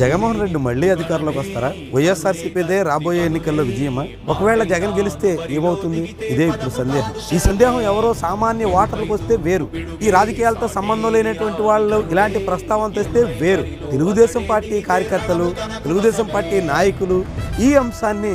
జగన్మోహన్ రెడ్డి మళ్ళీ అధికారంలోకి వస్తారా? వైఎస్ఆర్సీపీదే రాబోయే ఎన్నికల్లో విజయమా? ఒకవేళ జగన్ గెలిస్తే ఏమవుతుంది? ఇదే ఇప్పుడు సందేహం. ఈ సందేహం ఎవరో సామాన్య ఓటర్లకు వస్తే వేరు. ఈ రాజకీయాలతో సంబంధం లేనటువంటి వాళ్ళు ఇలాంటి ప్రస్తావన తెస్తే వేరు. తెలుగుదేశం పార్టీ కార్యకర్తలు తెలుగుదేశం పార్టీ నాయకులు ఈ అంశాన్ని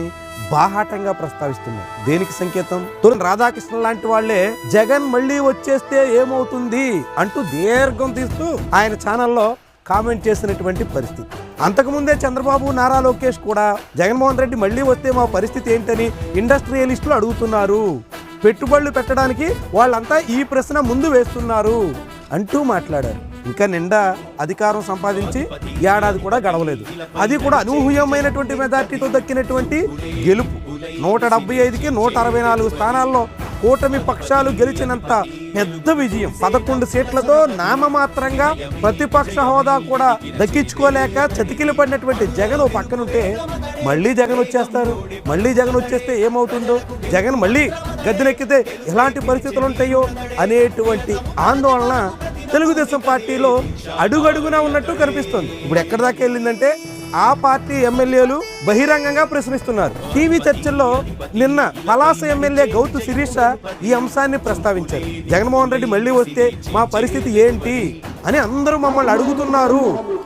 బాహాటంగా ప్రస్తావిస్తున్నారు. దేనికి సంకేతం? తొలి రాధాకృష్ణ లాంటి వాళ్ళే జగన్ మళ్ళీ వచ్చేస్తే ఏమవుతుంది అంటూ దీర్ఘం తీస్తూ ఆయన ఛానల్లో కామెంట్ చేసినటువంటి పరిస్థితి. అంతకుముందే చంద్రబాబు నారా లోకేష్ కూడా జగన్మోహన్ రెడ్డి మళ్ళీ వస్తే మా పరిస్థితి ఏంటని ఇండస్ట్రియలిస్టులు అడుగుతున్నారు. పెట్టుబడులు పెట్టడానికి వాళ్ళంతా ఈ ప్రశ్న ముందు వేస్తున్నారు అంటూ మాట్లాడారు. ఇంకా నిండా అధికారం సంపాదించి ఏడాది కూడా గడవలేదు. అది కూడా అనూహ్యమైనటువంటి మెజార్టీతో దక్కినటువంటి గెలుపు. నూట డెబ్బై ఐదుకి నూట అరవై నాలుగు స్థానాల్లో కూటమి పక్షాలు గెలిచినంత పెద్ద విజయం. పదకొండు సీట్లతో నామమాత్రంగా ప్రతిపక్ష హోదా కూడా దక్కించుకోలేక చతికిలు పడినటువంటి జగన్ పక్కనుంటే మళ్ళీ జగన్ వచ్చేస్తారు. మళ్ళీ జగన్ వచ్చేస్తే ఏమవుతుందో? జగన్ మళ్ళీ గద్దెనెక్కితే ఎలాంటి పరిస్థితులు ఉంటాయో అనేటువంటి ఆందోళన తెలుగుదేశం పార్టీలో అడుగడుగునా ఉన్నట్టు కనిపిస్తుంది. ఇప్పుడు ఎక్కడి దాకా వెళ్ళిందంటే ఆ పార్టీ ఎమ్మెల్యేలు బహిరంగంగా ప్రశ్నిస్తున్నారు. టీవీ చర్చల్లో నిన్న పలాస ఎమ్మెల్యే గౌతు శిరీష ఈ అంశాన్ని ప్రస్తావించారు. జగన్మోహన్ రెడ్డి మళ్ళీ వస్తే మా పరిస్థితి ఏంటి అని అందరూ మమ్మల్ని అడుగుతున్నారు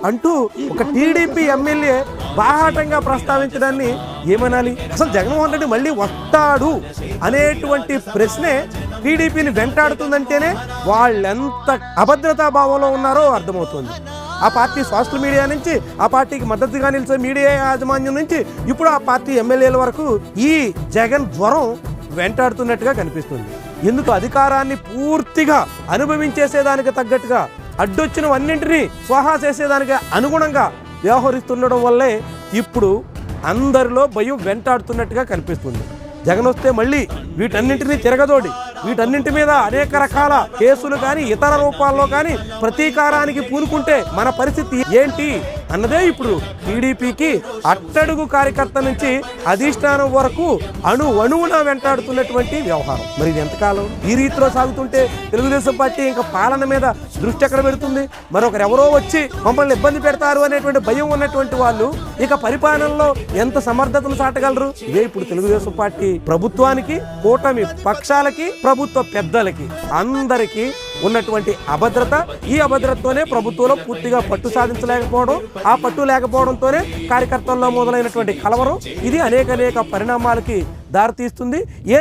అంటూ ఒక టీడీపీ ఎమ్మెల్యే బాహాటంగా ప్రస్తావించడాన్ని ఏమనాలి? అసలు జగన్మోహన్ రెడ్డి మళ్ళీ వస్తాడు అనేటువంటి ప్రశ్నే టీడీపీని వెంటాడుతుందంటేనే వాళ్ళెంత అభద్రతా భావంలో ఉన్నారో అర్థమవుతుంది. ఆ పార్టీ సోషల్ మీడియా నుంచి ఆ పార్టీకి మద్దతుగా నిలిచే మీడియా యాజమాన్యం నుంచి ఇప్పుడు ఆ పార్టీ ఎమ్మెల్యేల వరకు ఈ జగన్ జ్వరం వెంటాడుతున్నట్టుగా కనిపిస్తుంది. ఎందుకు అధికారాన్ని పూర్తిగా అనుభవించేసేదానికి తగ్గట్టుగా అడ్డొచ్చినవన్నింటినీ స్వాహా చేసేదానికి అనుగుణంగా వ్యవహరిస్తుండడం వల్లే ఇప్పుడు అందరిలో భయం వెంటాడుతున్నట్టుగా కనిపిస్తుంది. జగన్ వస్తే మళ్ళీ వీటన్నింటినీ తిరగదోడి వీటన్నింటి మీద అనేక రకాల కేసులు కానీ ఇతర రూపాల్లో కానీ ప్రతీకారానికి పూనుకుంటే మన పరిస్థితి ఏంటి? అన్నదే ఇప్పుడు టీడీపీకి అట్టడుగు కార్యకర్త నుంచి అధిష్టానం వరకు అణు అణువున వెంటాడుతున్నటువంటి వ్యవహారం. మరి ఇది ఎంతకాలం? ఈ రీతిలో సాగుతుంటే తెలుగుదేశం పార్టీ ఇంకా పాలన మీద దృష్టి ఎక్కడ పెడుతుంది? మరొకరు ఎవరో వచ్చి మమ్మల్ని ఇబ్బంది పెడతారు అనేటువంటి భయం ఉన్నటువంటి వాళ్ళు ఇక పరిపాలనలో ఎంత సమర్థతను చాటగలరు? ఇదే ఇప్పుడు తెలుగుదేశం పార్టీ ప్రభుత్వానికి కూటమి పక్షాలకి ప్రభుత్వ పెద్దలకి అందరికీ ఉన్నటువంటి అభద్రత ఈ అభద్రతతోనే ప్రభుత్వంలో పూర్తిగా పట్టు సాధించలేకపోవడం ఆ పట్టు లేకపోవడంతోనే కార్యకర్తల్లో మొదలైనటువంటి కలవరం ఇది అనేక అనేక పరిణామాలకి దారితీస్తుంది. ఏ